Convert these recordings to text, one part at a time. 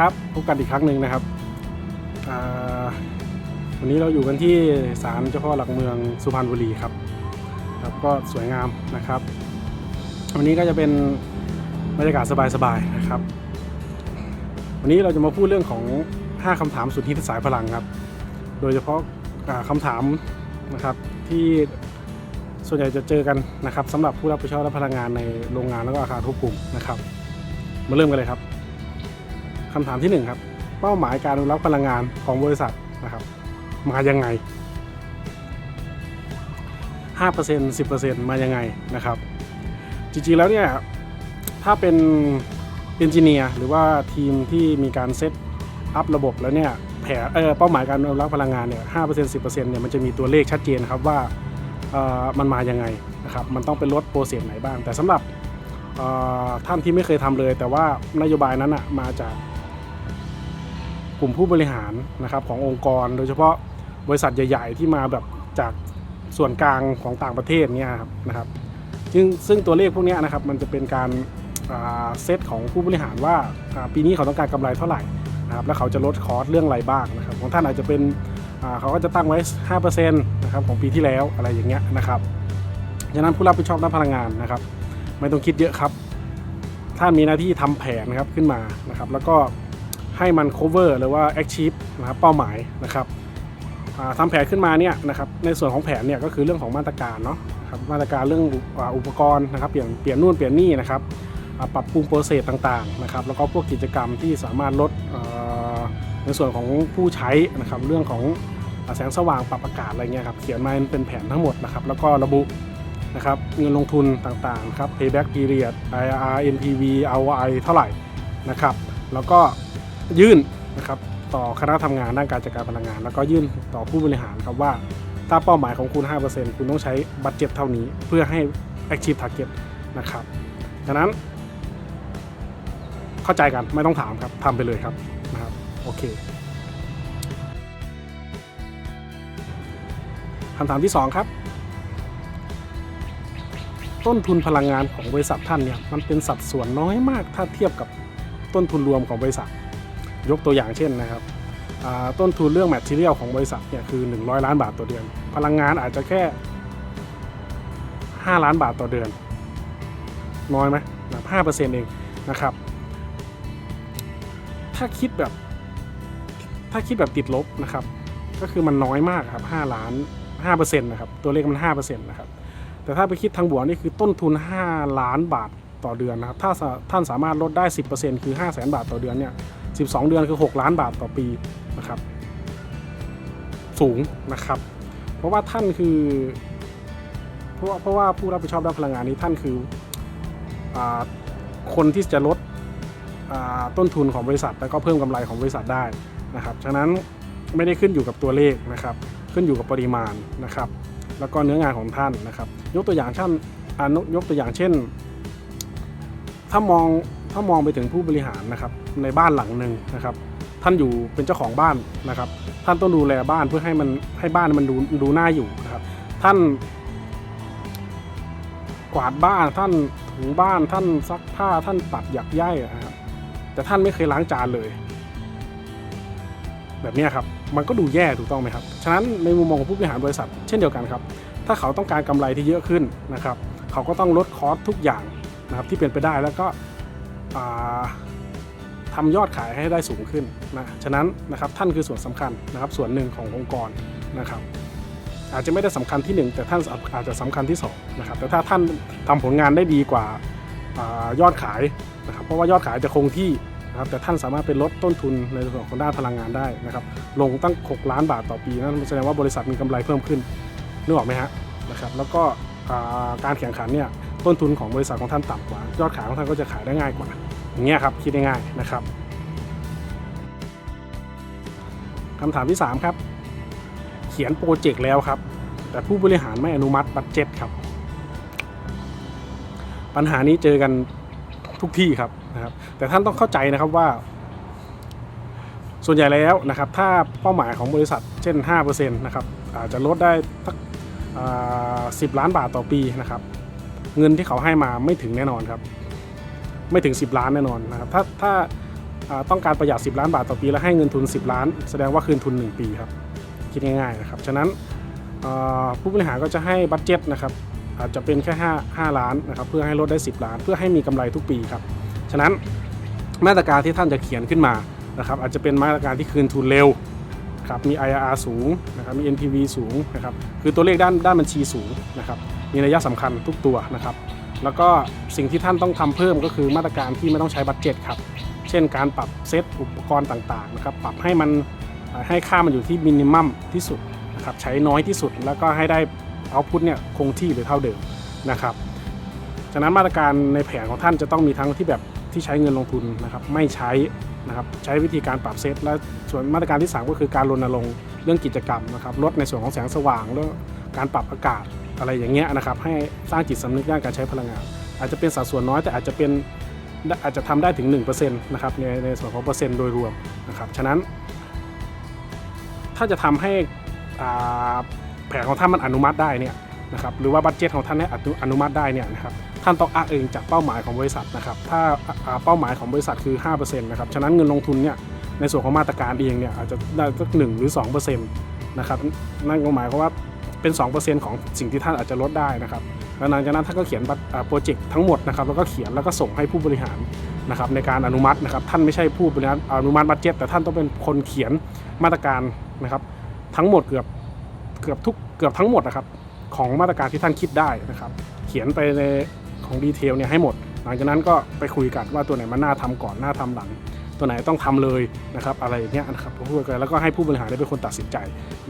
ครับพบกันอีกครั้งหนึ่งนะครับ วันนี้เราอยู่กันที่ศาลเจ้าพ่อหลักเมืองสุพรรณบุรีครับครับ ก็สวยงามนะครับ วันนี้ก็จะเป็นบรรยากาศสบายๆนะครับ วันนี้เราจะมาพูดเรื่องของ 5คำถามสุดฮิตสายพลังครับ โดยเฉพาะอ่าคำถามนะครับที่ส่วนใหญ่จะเจอกันนะครับสำหรับผู้รับผิดชอบและพลังงานในโรงงานแล้วก็อาคารควบคุมนะครับ มาเริ่มกันเลยครับ คำถามที่หนึ่งครับ เป้าหมายการอนุรักษ์พลังงานของบริษัทนะครับ มายังไง 5% 10%มายังไงนะครับ จริงๆแล้วเนี่ย ถ้าเป็นเอนจิเนียร์หรือว่าทีมที่มีการเซตอัพระบบแล้วเนี่ยแผนเออเป้าหมายการอนุรักษ์พลังงานเนี่ย5% 10%เนี่ยมันจะมีตัวเลขชัดเจนครับว่าเออมันมายังไงนะครับมันต้องเป็นลดโปรเซสไหนบ้าง แต่สำหรับท่านที่ไม่เคยทำเลย แต่ว่านโยบายนั้นอะมาจาก กลุ่มผู้บริหารนะครับขององค์กร โดยเฉพาะบริษัทใหญ่ๆ ที่มาแบบจากส่วนกลางของต่างประเทศเนี่ยครับนะครับซึ่งซึ่งตัวเลขพวกนี้นะครับมันจะเป็นการเซตของผู้บริหารว่าปีนี้เขาต้องการกำไรเท่าไหร่นะครับแล้วเขาจะลดคอสเรื่องอะไรบ้างนะครับของท่านอาจจะเป็นเขาก็จะตั้งไว้ 5%นะครับของปีที่แล้วอะไรอย่างเงี้ยนะครับฉะนั้นผู้รับผิดชอบด้านพลังงานนะครับ ไม่ต้องคิดเยอะครับ ท่านมีหน้าที่ทำแผนนะครับขึ้นมานะครับ แล้วก็ ให้มัน cover หรือว่า achieve นะครับเป้าหมายนะครับทำแผนขึ้นมาเนี่ยนะครับในส่วนของแผนเนี่ยก็คือเรื่องของมาตรการเนาะครับมาตรการเรื่องอุอ่าอุปกรณ์นะครับเปลี่ยนเปลี่ยนนู่นเปลี่ยนนี่นะครับปรับปรุงโปรเซสต่างๆนะครับแล้วก็พวกกิจกรรมที่สามารถลดในส่วนของผู้ใช้นะครับเรื่องของแสงสว่างปรับอากาศอะไรเงี้ยครับเขียนมาเป็นแผนทั้งหมดนะครับแล้วก็ระบุนะครับเงินลงทุนต่างๆครับ payback period IRR NPV ROI เท่าไหร่นะครับแล้วก็ ยื่นนะครับต่อคณะทำงานด้านการจัดการพลังงาน แล้วก็ยื่นต่อผู้บริหารครับว่าถ้าเป้าหมายของคุณ 5%คุณต้องใช้บัตเจ็ตเท่านี้ เพื่อให้ achieve target นะครับดังนั้น เข้าใจกันไม่ต้องถามครับทำไปเลยครับนะครับโอเคคำถามที่ 2 ครับ ต้นทุนพลังงานของบริษัทท่านเนี่ยมันเป็นสัดส่วนน้อยมากถ้าเทียบกับต้นทุนรวมของบริษัท ยกตัวอย่างเช่นนะครับต้นทุนเรื่องแมทเทียลของบริษัทเนี่ยคือ 100 ล้านบาทต่อเดือน พลังงานอาจจะแค่ 5 ล้านบาทต่อเดือน น้อยไหมแบบห้าเปอร์เซ็นต์เองนะครับ ถ้าคิดแบบ ถ้าคิดแบบติดลบนะครับ ก็คือมันน้อยมากครับ5ล้าน5เปอร์เซ็นต์นะครับ ตัวเลขมัน5เปอร์เซ็นต์นะครับ แต่ถ้าไปคิดทางบวกนี่คือต้นทุน5ล้านบาทต่อเดือนนะครับ ถ้าท่านสามารถลดได้10%คือ5 0 0 0 0 0บาทต่อเดือนเนี่ย 12 เดือนคือ 6 ล้านบาทต่อปีนะครับ สูงนะครับ เพราะว่าท่านคือเพราะว่าเพราะว่าผู้รับผิดชอบด้านพลังงานนี้ท่านคืออคนที่จะลดต้นทุนของบริษัท แล้วก็เพิ่มกำไรของบริษัทได้นะครับ ฉะนั้นไม่ได้ขึ้นอยู่กับตัวเลขนะครับ ขึ้นอยู่กับปริมาณนะครับ แล้วก็เนื้องานของท่านนะครับ ยกตัวอย่างเช่นอ่ายกตัวอย่างเช่น ถ้ามอง ถ้ามองไปถึงผู้บริหารนะครับในบ้านหลังหนึ่งนะครับ ท่านอยู่เป็นเจ้าของบ้านนะครับ ท่านต้องดูแลบ้านเพื่อให้มันให้บ้านมันดูดูน่าอยู่นะครับ ท่าน กวาดบ้านท่านถูบ้านท่านซักผ้าท่านปัดหยักใยนะครับแต่ท่านไม่เคยล้างจานเลย แบบนี้ครับมันก็ดูแย่ถูกต้องไหมครับ ฉะนั้นในมุมมองของผู้บริหารบริษัท เช่นเดียวกันครับ ถ้าเขาต้องการกำไรที่เยอะขึ้นนะครับ เขาก็ต้องลดคอสทุกอย่างนะครับที่เป็นไปได้แล้วก็ ทำายอดขายให้ได้สูงขึ้นนะ ฉะนั้นนะครับท่านคือส่วนสำคัญนะครับ ส่วนหนึ่งขององค์กรนะครับ อาจจะไม่ได้สำคัญที่ 1 แต่ท่านอาจจะสำคัญที่2นะครับ แต่ถ้าท่านทำผลงานได้ดีกว่าอายอดขายนะครับ เพราะว่ายอดขายจะคงที่นะครับ แต่ท่านสามารถไปลดต้นทุนในส่วนของด้านพลังงานได้นะครับ ลงตั้ง 6 ล้านบาทต่อปี นั่นแสดงว่าบริษัทมีกำไรเพิ่มขึ้นนึกออกไหมฮะนะครับ แล้วก็าการแข่งขันเนี่ย ต้นทุนของบริษัทของท่านต่ำกว่า ยอดขายของท่านก็จะขายได้ง่ายกว่า อย่างเงี้ยครับคิดได้ง่ายนะครับคำถามที่ 3 ครับ เขียนโปรเจกต์แล้วครับ แต่ผู้บริหารไม่อนุมัติบัตเจ็ตครับ ปัญหานี้เจอกันทุกที่ครับนะครับ แต่ท่านต้องเข้าใจนะครับว่า ส่วนใหญ่แล้วนะครับ ถ้าเป้าหมายของบริษัทเช่น5%นะครับอาจจะลดได้สักสิบล้านบาทต่อปีนะครับ เงินที่เขาให้มาไม่ถึงแน่นอนครับ ไม่ถึง 10 ล้านแน่นอนนะครับ ถ้าถ้าต้องการประหยัด 10 ล้านบาทต่อปีและให้เงินทุน 10 ล้าน แสดงว่าคืนทุน 1 ปีครับ คิดง่ายๆนะครับ ฉะนั้นผู้บริหารก็จะให้บัตเจ็ตนะครับอาจจะเป็นแค่5 5ล้านนะครับเพื่อให้ลดได้ 10 ล้าน เพื่อให้มีกำไรทุกปีครับ ฉะนั้นมาตรการที่ท่านจะเขียนขึ้นมานะครับอาจจะเป็นมาตรการที่คืนทุนเร็ว ครับมี IRR สูงนะครับมี NPV สูงนะครับคือตัวเลขด้านด้านบัญชีสูงนะครับมีนัยะสำคัญทุกตัวนะครับแล้วก็สิ่งที่ท่านต้องทำเพิ่มก็คือมาตรการที่ไม่ต้องใช้บัตเจ็ตครับเช่นการปรับเซตอุปกรณ์ต่างๆนะครับปรับให้มันให้ค่ามันอยู่ที่มินิมัมที่สุดนะครับใช้น้อยที่สุดแล้วก็ให้ได้เอาพุทเนี่ยคงที่หรือเท่าเดิมนะครับฉะนั้นมาตรการในแผนของท่านจะต้องมีทั้งที่แบบ ที่ใช้เงินลงทุนนะครับไม่ใช้นะครับใช้วิธีการปรับเซต และส่วนมาตรการที่ 3 ก็คือการรณรงค์เรื่องกิจกรรมนะครับลดในส่วนของแสงสว่างแล้วการปรับอากาศอะไรอย่างเงี้ยนะครับให้สร้างจิตสำนึกด้านการใช้พลังงาน อาจจะเป็นสัดส่วนน้อยแต่อาจจะเป็นอาจจะทำได้ถึง1%นะครับในในส่วนของเปอร์เซ็นต์โดยรวมนะครับฉะนั้น ถ้าจะทำให้แผนของท่านมันอนุมัติได้เนี่ยนะครับหรือว่าบัตเจตของท่านให้อนุมัติได้เนี่ยนะครับ ท่านต้องอ้างเองจากเป้าหมายของบริษัทนะครับ ถ้าเป้าหมายของบริษัทคือ 5%นะครับ ฉะนั้นเงินลงทุนเนี่ยในส่วนของมาตรการเองเนี่ยอาจจะได้สักหนึ่งหรือ2%นะครับ นั่นก็หมายความว่าเป็น 2%ของสิ่งที่ท่านอาจจะลดได้นะครับแล้วหลังจากนั้นท่านก็เขียนโปรเจกต์ทั้งหมดนะครับแล้วก็เขียนแล้วก็ส่งให้ผู้บริหารนะครับในการอนุมัตินะครับท่านไม่ใช่ผู้บริหารอนุมัติบัตเจ็ตแต่ท่านต้องเป็นคนเขียนมาตรการนะครับทั้งหมดเกือบเกือบทุกเกือบทั้งหมดนะครับของมาตรการที่ท่านคิดได้นะครับ เขียนไปใน ของดีเทลเนี่ยให้หมด หลังจากนั้นก็ไปคุยกันว่าตัวไหนมันน่าทำก่อนน่าทำหลัง ตัวไหนต้องทำเลยนะครับอะไรเงี้ยนะครับพูดกันแล้วก็ให้ผู้บริหารได้เป็นคนตัดสินใจ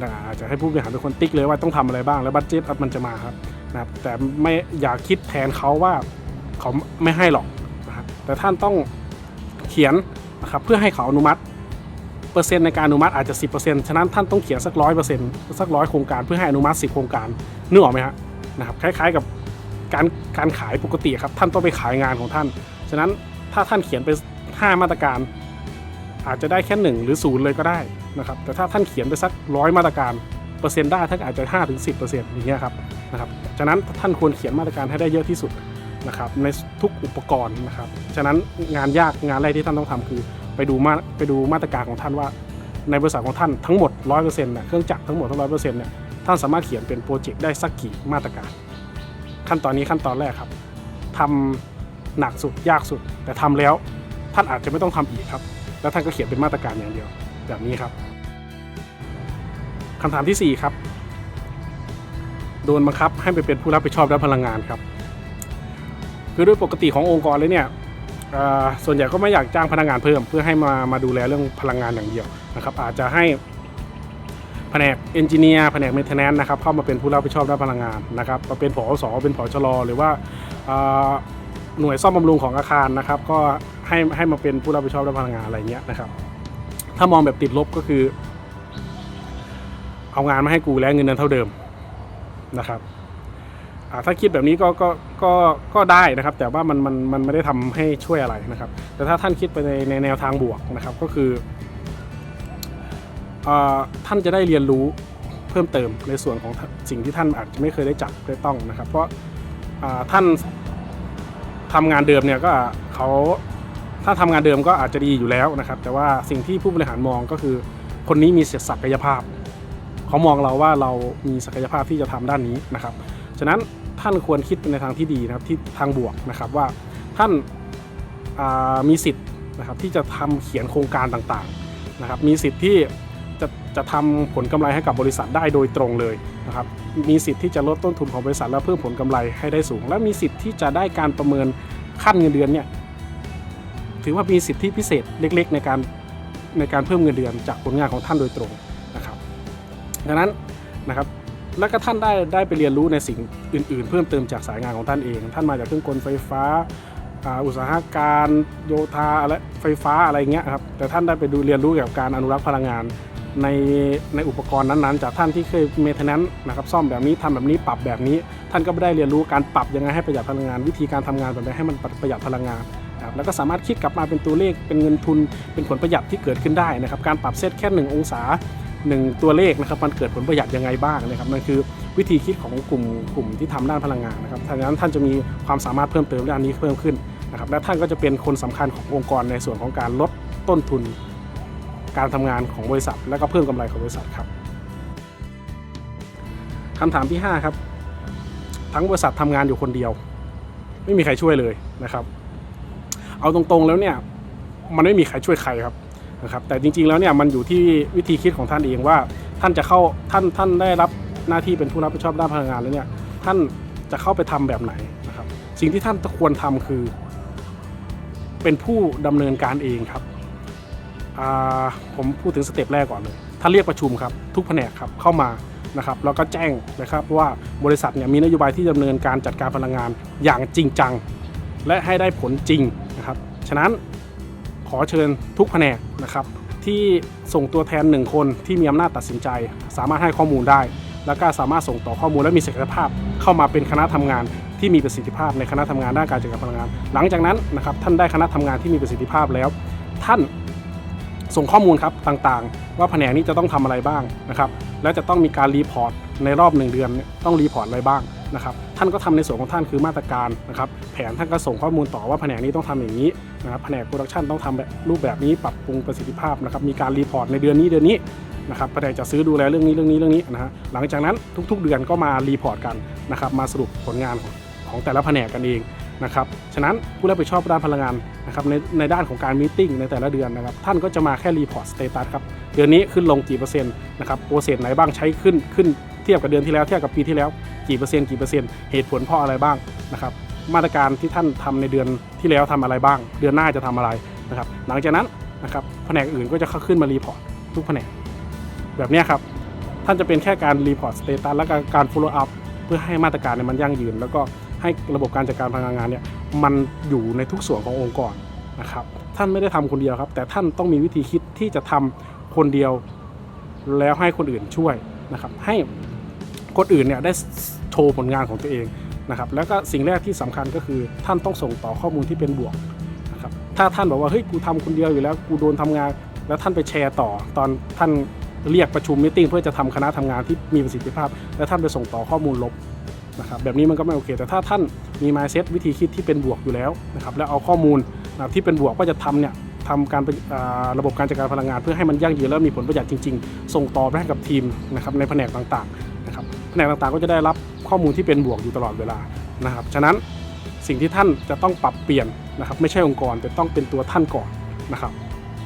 นะอาจจะให้ผู้บริหารเป็นคนติ๊กเลยว่าต้องทำอะไรบ้างแล้วบัตเจ็ตมันจะมาครับนะครับแต่ไม่อย่าคิดแทนเขาว่าเขาไม่ให้หรอกนะครับแต่ท่านต้องเขียนนะครับเพื่อให้เขาอนุมัติเปอร์เซ็นต์ในการอนุมัติอาจจะ 10%ฉะนั้นท่านต้องเขียนสักร้อยเปอร์เซ็นต์สักร้อยโครงการเพื่อให้อนุมัติ 10 โครงการนึกออกไหมฮะนะครับคล้ายๆกับ การการขายปกติครับท่านต้องไปขายงานของท่าน ฉะนั้นถ้าท่านเขียนไป 5 มาตรการ อาจจะได้แค่ 1 หรือ 0 เลยก็ได้นะครับแต่ถ้าท่านเขียนไปสักร้อยมาตรการเปอร์เซ็นต์ได้ท่านอาจจะ5ถึง10%อย่างเงี้ยครับนะครับฉะนั้นท่านควรเขียนมาตรการให้ได้เยอะที่สุดนะครับในทุกอุปกรณ์นะครับฉะนั้นงานยากงานแรกที่ท่านต้องทำคือไปดูมาไปดูมาตรการของท่านว่า ในบริษัทของท่านทั้งหมด 100%เนี่ยเครื่องจักรทั้งหมดทั้งร้อยเปอร์เซ็นต์เนี่ยท่านสามารถเขียนเป็นโปรเจกต์ได้สักกี่มาตรการ ขั้นตอนนี้ขั้นตอนแรกครับทำหนักสุดยากสุด แต่ทำแล้วท่านอาจจะไม่ต้องทำอีกครับ แล้วท่านก็เขียนเป็นมาตรการอย่างเดียว แบบนี้ครับคำถามที่ 4 ครับ โดนบังคับให้ไปเป็นผู้รับผิดชอบด้านพลังงานครับ คือด้วยปกติขององค์กรเลยเนี่ยส่วนใหญ่ก็ไม่อยากจ้างพนักงานเพิ่ม เพื่อให้มามาดูแลเรื่องพลังงานอย่างเดียวนะครับ อาจจะให้ แผนกเอนจิเนียร์แผนกเมนเทนแนนนะครับเข้ามาเป็นผู้รับผิดชอบด้านพลังงานนะครับมาเป็นผอสอเป็นผอชลหรือว่าหน่วยซ่อมบำรุงของอาคารนะครับ ก็ให้ให้มาเป็นผู้รับผิดชอบด้านพลังงานอะไรเงี้ยนะครับ ถ้ามองแบบติดลบก็คือ เอางานมาให้กูแล้วเงินเดือนเท่าเดิมนะครับถ้าคิดแบบนี้ก็ก็ก็ก็ได้นะครับ แต่ว่ามันมันมันไม่ได้ทำให้ช่วยอะไรนะครับ แต่ถ้าท่านคิดไปในในแนวทางบวกนะครับ ก็คือ ท่านจะได้เรียนรู้เพิ่มเติมในส่วนของสิ่งที่ท่านอาจจะไม่เคยได้จับได้ต้องนะครับ เพราะท่านทำงานเดิมเนี่ยก็เขาถ้าทำงานเดิมก็อาจจะดีอยู่แล้วนะครับ แต่ว่าสิ่งที่ผู้บริหารมองก็คือ คนนี้มีศักยภาพเขามองเราว่าเรามีศักยภาพที่จะทำด้านนี้นะครับ ฉะนั้นท่านควรคิดในทางที่ดีนะครับที่ทางบวกนะครับว่าท่านามีสิทธิ์นะครับที่จะทำเขียนโครงการต่างๆนะครับ มีสิทธิ์ที่ จะจะทำผลกำไรให้กับบริษัทได้โดยตรงเลยนะครับ มีสิทธิ์ที่จะลดต้นทุนของบริษัทและเพิ่มผลกำไรให้ได้สูง และมีสิทธิ์ที่จะได้การประเมินขั้นเงินเดือนเนี่ยถือว่ามีสิทธิพิเศษเล็ก ๆ ในการในการเพิ่มเงินเดือนจากผลงานของท่านโดยตรงนะครับดังนั้นนะครับแล้วก็ท่านได้ได้ไปเรียนรู้ในสิ่งอื่น ๆ เพิ่มเติมจากสายงานของท่านเอง ท่านมาจากเครื่องกลไฟฟ้าอ่าอุตสาหการโยธาอะไรไฟฟ้าอะไรเงี้ยครับแต่ท่านได้ไปดูเรียนรู้เกี่ยวกับการอนุรักษ์พลังงาน ในในอุปกรณ์นั้นๆ จากท่านที่เคยเมเทนแนนนะครับซ่อมแบบนี้ทำแบบนี้ปรับแบบนี้ ท่านก็ได้เรียนรู้การปรับยังไงให้ประหยัดพลังงาน วิธีการทำงานแบบไหนให้มันประหยัดพลังงานนะครับแล้วก็สามารถคิดกลับมาเป็นตัวเลขเป็นเงินทุนเป็นผลประหยัดที่เกิดขึ้นได้นะครับการปรับเซตแค่ 1 องศาหนึ่งตัวเลขนะครับมันเกิดผลประหยัดยังไงบ้างนะครับนั่นคือวิธีคิดของกลุ่มกลุ่มที่ทำด้านพลังงานนะครับดังนั้นท่านจะมีความสามารถเพิ่มเติมด้านนี้เพิ่มขึ้นนะครับและท่านก็จะเป็นคนสำคัญขององค์กรในส่วนของการลดต้นทุน การทำงานของบริษัท และก็เพิ่มกำไรของบริษัทครับคำถามที่ 5 ครับ ทั้งบริษัททำงานอยู่คนเดียว ไม่มีใครช่วยเลยนะครับ เอาตรงๆแล้วเนี่ยมันไม่มีใครช่วยใครครับนะครับ แต่จริงๆแล้วเนี่ยมันอยู่ที่วิธีคิดของท่านเองว่า ท่านจะเข้าท่านท่านได้รับหน้าที่เป็นผู้รับผิดชอบด้านพลังงานแล้วเนี่ยท่านจะเข้าไปทำแบบไหนนะครับ สิ่งที่ท่านควรทำคือ เป็นผู้ดำเนินการเองครับ ผมพูดถึงสเต็ปแรกก่อนเลยท่าเรียกประชุมครับทุกแผนกครับเข้ามานะครับแล้วก็แจ้งนะครับว่าบริษัทเนี่ยมีนโยบายที่ดำเนินการจัดการพลังงานอย่างจริงจัง และให้ได้ผลจริงนะครับฉะนั้นขอเชิญทุกแผนกนะครับที่ส่งตัวแทนหนึ่งคนที่มีอำนาจตัดสินใจ สามารถให้ข้อมูลได้ แล้วก็สามารถส่งต่อข้อมูลและมีศักยภาพ เข้ามาเป็นคณะทำงานที่มีประสิทธิภาพในคณะทำงานด้านการจัดการพลังงาน หลังจากนั้นนะครับท่านได้คณะทำงานที่มีประสิทธิภาพแล้ว ท่าน ส่งข้อมูลครับต่างๆ ว่าแผนกนี้จะต้องทำอะไรบ้างนะครับและจะต้องมีการรีพอร์ตในรอบหนึ่งเดือนต้องรีพอร์ตอะไรบ้างนะครับท่านก็ทำในส่วนของท่านคือมาตรการนะครับแผนท่านก็ส่งข้อมูลต่อว่าแผนกนี้ต้องทำอย่างนี้นะครับแผนกโปรดักชันต้องทำแบบรูปแบบนี้ปรับปรุงประสิทธิภาพนะครับมีการรีพอร์ตในเดือนนี้เดือนนี้นะครับแผนกจะซื้อดูแลเรื่องนี้เรื่องนี้เรื่องนี้นะฮะหลังจากนั้นทุก ๆ เดือนก็มารีพอร์ตกันนะครับมาสรุปผลงานของของแต่ละแผนกกันเอง นะครับ ฉะนั้นผู้รับผิดชอบด้านพลังงานนะครับในในด้านของการมีติ้งในแต่ละเดือนนะครับ ท่านก็จะมาแค่รีพอร์ตสเตตัสครับ เดือนนี้ขึ้นลงกี่เปอร์เซ็นต์นะครับ โปรเซสไหนบ้างใช้ขึ้นขึ้นเทียบกับเดือนที่แล้วเทียบกับปีที่แล้วกี่เปอร์เซ็นต์กี่เปอร์เซ็นต์เหตุผลเพราะอะไรบ้างนะครับ มาตรการที่ท่านทำในเดือนที่แล้วทำอะไรบ้าง เดือนหน้าจะทำอะไรนะครับ หลังจากนั้นนะครับแผนกอื่นก็จะเข้าขึ้นมารีพอร์ตทุกแผนกแบบนี้ครับท่านจะเป็นแค่การรีพอร์ตสเตตัสและการการ follow up เพื่อให้มาตรการเนี่ยมันยั่งยืน แล้วก็ ให้ระบบการจัดการพลังงานเนี่ยมันอยู่ในทุกส่วนขององค์กรนะครับท่านไม่ได้ทำคนเดียวครับ แต่ท่านต้องมีวิธีคิดที่จะทำคนเดียวแล้วให้คนอื่นช่วยนะครับให้คนอื่นเนี่ยได้โชว์ผลงานของตัวเองนะครับแล้วก็สิ่งแรกที่สำคัญก็คือท่านต้องส่งต่อข้อมูลที่เป็นบวกนะครับถ้าท่านบอกว่าเฮ้ยกูทำคนเดียวอยู่แล้วกูโดนทำงาน แล้วท่านไปแชร์ต่อ ตอนท่านเรียกประชุมมิ팅เพื่อจะทำคณะทำงานที่มีประสิทธิภาพ แล้วท่านไปส่งต่อข้อมูลลบ นะครับแบบนี้มันก็ไม่โอเค แต่ถ้าท่านมี mindset วิธีคิดที่เป็นบวกอยู่แล้วนะครับแล้วเอาข้อมูลนะที่เป็นบวกก็จะทำเนี่ยทำการระบบการจัดการพลังงานเพื่อให้มันยั่งยืนและมีผลประหยัดจริง ๆ ส่งต่อไปให้กับทีมนะครับในแผนกต่างๆนะครับแผนกต่างๆก็จะได้รับข้อมูลที่เป็นบวกอยู่ตลอดเวลานะครับฉะนั้นสิ่งที่ท่านจะต้องปรับเปลี่ยนนะครับไม่ใช่องค์กรแต่ต้องเป็นตัวท่านก่อนนะครับ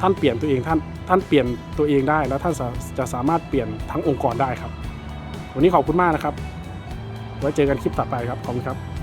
ท่านเปลี่ยนตัวเองท่านท่านเปลี่ยนตัวเองได้แล้วท่านจะสามารถเปลี่ยนทั้งองค์กรได้ครับ วันนี้ขอบคุณมากนะครับ ไว้เจอกันคลิปต่อไปครับ ขอบคุณครับ